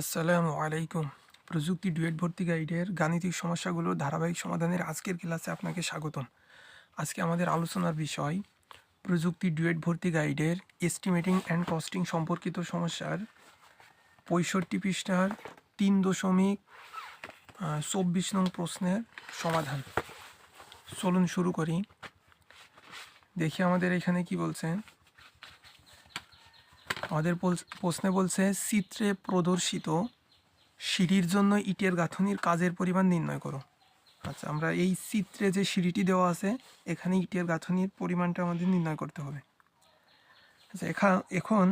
আসসালামু আলাইকুম। প্রযুক্তি ডুয়েট ভর্তি গাইডের গাণিতিক সমস্যাগুলো ধারাবাহিক সমাধানের আজকের ক্লাসে আপনাকে স্বাগতম। আজকে আমাদের আলোচনার বিষয়, প্রযুক্তি ডুয়েট ভর্তি গাইডের এস্টিমেটিং অ্যান্ড কস্টিং সম্পর্কিত সমস্যার পঁয়ষট্টি পৃষ্ঠার তিন দশমিক চব্বিশ নং প্রশ্নের সমাধান। চলুন শুরু করি। দেখি আমাদের এখানে কি বলছে। আমাদের প্রশ্নে বলছে, চিত্রে প্রদর্শিত সিঁড়ির জন্য ইটের গাঁথনির কাজের পরিমাণ নির্ণয় করো। আচ্ছা আমরা এই চিত্রে যে সিঁড়িটি দেওয়া আছে, এখানে ইটের গাঁথনির পরিমাণটা আমাদের নির্ণয় করতে হবে। আচ্ছা এখা, এখন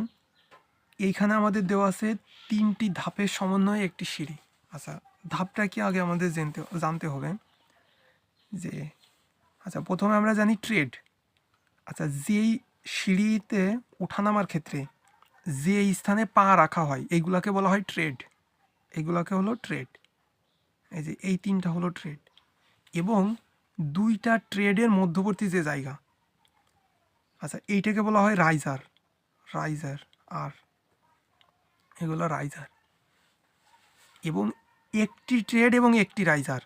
এইখানে আমাদের দেওয়া আছে তিনটি ধাপের সমন্বয়ে একটি সিঁড়ি। আচ্ছা ধাপটা কি আগে আমাদের জানতে জানতে হবে যে আচ্ছা প্রথমে আমরা জানি ট্রেড। আচ্ছা যেই সিঁড়িতে ওঠানামার ক্ষেত্রে যে স্থানে পা রাখা হয় এইগুলাকে বলা হয় ট্রেড এইগুলাকে হলো ট্রেড এই যে এই তিনটা হলো ট্রেড এবং দুইটা ট্রেডের মধ্যবর্তী যে জায়গা আচ্ছা এইটাকে বলা হয় রাইজার রাইজার আর এগুলো রাইজার এবং একটি ট্রেড এবং একটি রাইজার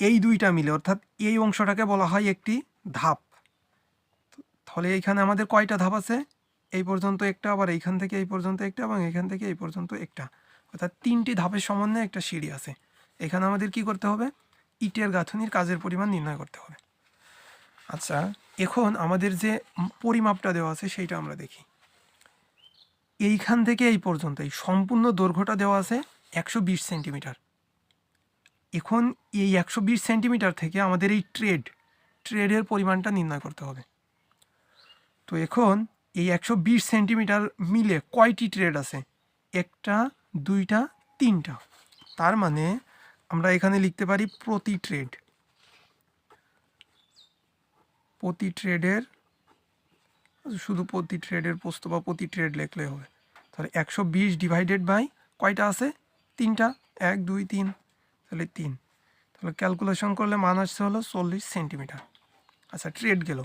এই দুইটা মিলে, অর্থাৎ এই অংশটাকে বলা হয় একটি ধাপ। তাহলে এইখানে আমাদের কয়টা ধাপ আছে? এই পর্যন্ত একটা, আবার এইখান থেকে এই পর্যন্ত একটা, এবং এখান থেকে এই পর্যন্ত একটা। অর্থাৎ তিনটি ধাপের সমন্বয়ে একটা সিঁড়ি আছে। এখানে আমাদের কি করতে হবে? ইটের গাঁথনির কাজের পরিমাণ নির্ণয় করতে হবে। আচ্ছা এখন আমাদের যে পরিমাপটা দেওয়া আছে, সেইটা আমরা দেখি। এইখান থেকে এই পর্যন্ত এই সম্পূর্ণ দৈর্ঘ্যটা দেওয়া আছে একশো বিশ সেন্টিমিটার। এখন এই একশো বিশ সেন্টিমিটার থেকে আমাদের এই ট্রেড, ট্রেডের পরিমাণটা নির্ণয় করতে হবে। তো এখন এই একশো বিশ সেন্টিমিটার মিলে কয়টি ট্রেড আছে? একটা, দুইটা, তিনটা। তার মানে আমরা এখানে লিখতে পারি প্রতি ট্রেড। প্রতি ট্রেডের, শুধু প্রতি ট্রেডের পোস্ত বা প্রতি ট্রেড লিখলে হবে। তাহলে একশো বিশ ডিভাইডেড বাই কয়টা আছে? তিনটা। এক, দুই, তিন, তাহলে তিন। তাহলে ক্যালকুলেশন করলে মান আসছে হলো চল্লিশ সেন্টিমিটার। আচ্ছা ট্রেড গেল।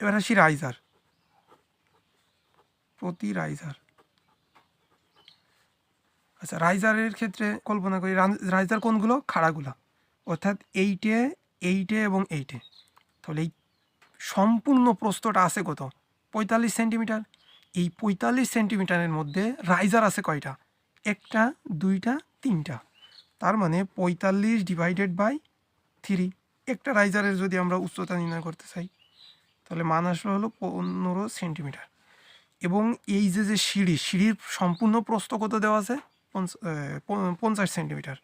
এবার আসি রাইজার প্রতি রাইজার। আচ্ছা রাইজারের ক্ষেত্রে কল্পনা করি রাইজার কোনগুলো? খাড়াগুলো। অর্থাৎ এইটে এইটে এবং এইটে। তাহলে এই সম্পূর্ণ প্রস্তটা আছে কত? পঁয়তাল্লিশ সেন্টিমিটার। এই পঁয়তাল্লিশ সেন্টিমিটারের মধ্যে রাইজার আছে কয়টা? একটা, দুইটা, তিনটা। তার মানে পঁয়তাল্লিশ ডিভাইডেড বাই থ্রি একটা রাইজারের যদি আমরা উচ্চতা নির্ণয় করতে চাই, তাহলে মান আসবে হলো পনেরো সেন্টিমিটার। এবং এই যে যে সিঁড়ি, সিঁড়ির সম্পূর্ণ প্রস্থ কত দেওয়া আছে? পঞ্চাশ সেন্টিমিটার।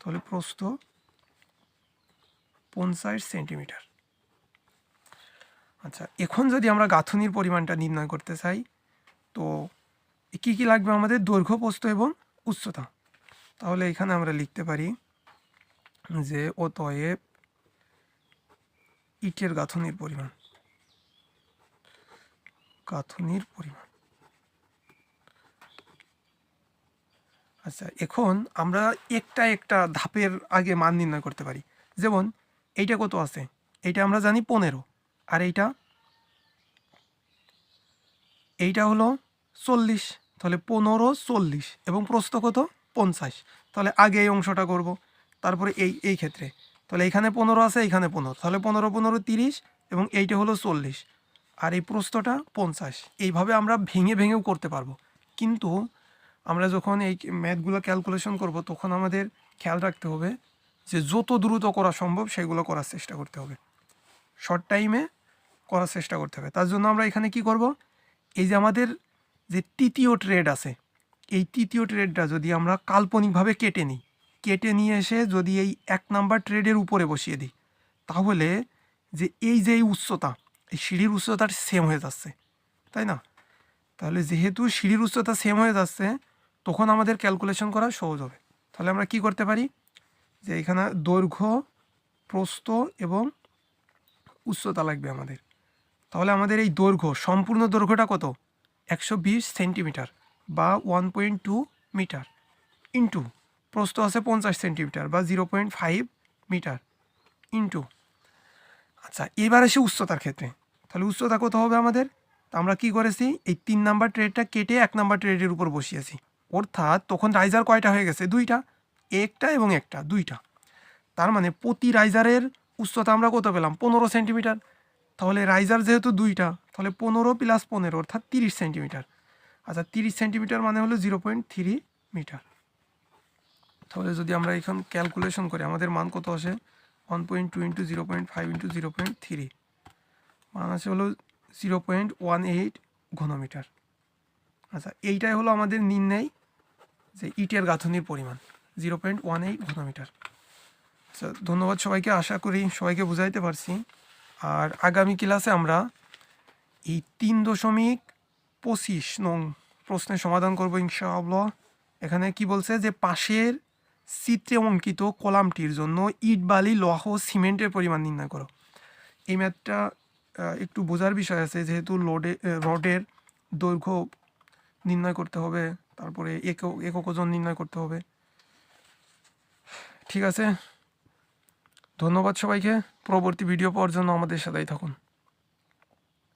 তাহলে প্রস্থ পঞ্চাশ সেন্টিমিটার। আচ্ছা এখন যদি আমরা গাঁথনির পরিমাণটা নির্ণয় করতে চাই, তো কী কী লাগবে আমাদের? দৈর্ঘ্য, প্রস্থ এবং উচ্চতা। তাহলে এখানে আমরা লিখতে পারি যে, অতএব ইটের গাঁথনির পরিমাণ। গাঁথনির পরিমাণ। আচ্ছা এখন আমরা একটা একটা ধাপের আগে মান নির্ণয় করতে পারি। যেমন, এইটা কত আছে? এইটা আমরা জানি পনেরো। আর এইটা? এইটা হলো চল্লিশ। তাহলে পনেরো, চল্লিশ। এবং প্রস্থ কত? পঞ্চাশ। তাহলে আগে এই অংশটা করব। তারপরে এই এই ক্ষেত্রে। তাহলে এইখানে পনেরো আছে এইখানে পনেরো। তাহলে পনেরো পনেরো, তিরিশ। এবং এইটা হলো চল্লিশ। আর এই প্রস্তটা পঞ্চাশ। এইভাবে আমরা ভেঙে ভেঙেও করতে পারব। কিন্তু আমরা যখন এই ম্যাথগুলো ক্যালকুলেশন করব, তখন আমাদের খেয়াল রাখতে হবে যে যত দ্রুত করা সম্ভব সেগুলো করার চেষ্টা করতে হবে। শর্ট টাইমে করার চেষ্টা করতে হবে। তার জন্য আমরা এখানে কি করব? এই যে আমাদের যে তৃতীয় ট্রেড আছে, এই তৃতীয় ট্রেডটা যদি আমরা কাল্পনিকভাবে কেটে নিই, কেটে নিয়ে এসে যদি এই এক নাম্বার ট্রেডের উপরে বসিয়ে দিই, তাহলে যে এই যে উচ্চতা এই সিঁড়ির উচ্চতার সেম হয়ে যাচ্ছে, তাই না? তাহলে যেহেতু সিঁড়ির উচ্চতা সেম হয়ে যাচ্ছে, তখন আমাদের ক্যালকুলেশন করা সহজ হবে। তাহলে আমরা কি করতে পারি? যে এখানে দৈর্ঘ্য, প্রস্থ এবং উচ্চতা লাগবে আমাদের। তাহলে আমাদের এই দৈর্ঘ্য, সম্পূর্ণ দৈর্ঘ্যটা কত? একশো বিশ সেন্টিমিটার বা one point two metre into প্রস্থ আছে পঞ্চাশ সেন্টিমিটার বা zero point five metre into আচ্ছা এবার আসি উচ্চতার ক্ষেত্রে। তাহলে উচ্চতা কত হবে আমাদের। তা আমরা কি করেছি? এই তিন নাম্বার ট্রেডটা কেটে এক নাম্বার ট্রেডের উপর বসিয়েছি। অর্থাৎ তখন রাইজার কয়টা হয়ে গেছে? দুইটা। একটা এবং একটা, দুইটা। তার মানে প্রতি রাইজারের উচ্চতা আমরা কত পেলাম? পনেরো সেন্টিমিটার। তাহলে রাইজার যেহেতু দুইটা, তাহলে পনেরো প্লাস পনেরো, অর্থাৎ তিরিশ সেন্টিমিটার। আচ্ছা তিরিশ সেন্টিমিটার মানে হলো জিরো পয়েন্ট থ্রি মিটার তাহলে যদি আমরা এখন ক্যালকুলেশন করি, আমাদের মান কত আসে? One point two into zero point five into zero point three মান আছে হলো জিরো পয়েন্ট ওয়ান এইট ঘনমিটার। আচ্ছা এইটাই হলো আমাদের নির্ণয় যে ইটের গাঁথনির পরিমাণ জিরো পয়েন্ট ওয়ান এইট ঘনমিটার। আচ্ছা ধন্যবাদ সবাইকে, আশা করি সবাইকে বুঝাইতে পারছি। আর আগামী ক্লাসে আমরা এই তিন দশমিক পঁচিশ নং প্রশ্নের সমাধান করব ইনশাআল্লাহ। এখানে কি বলছে যে পাশের চিত্রে অঙ্কিত কলামটির জন্য ইট, বালি, লহ, সিমেন্টের পরিমাণ নির্ণয় করো। এই ম্যাথটা একটু বোঝার বিষয় আছে, যেহেতু লোডে রডের দৈর্ঘ্য নির্ণয় করতে হবে, তারপরে একক একক ওজন নির্ণয় করতে হবে। ঠিক আছে? ধন্যবাদ সবাইকে। পরবর্তী ভিডিও পাওয়ার জন্য আমাদের সাথেই থাকুন।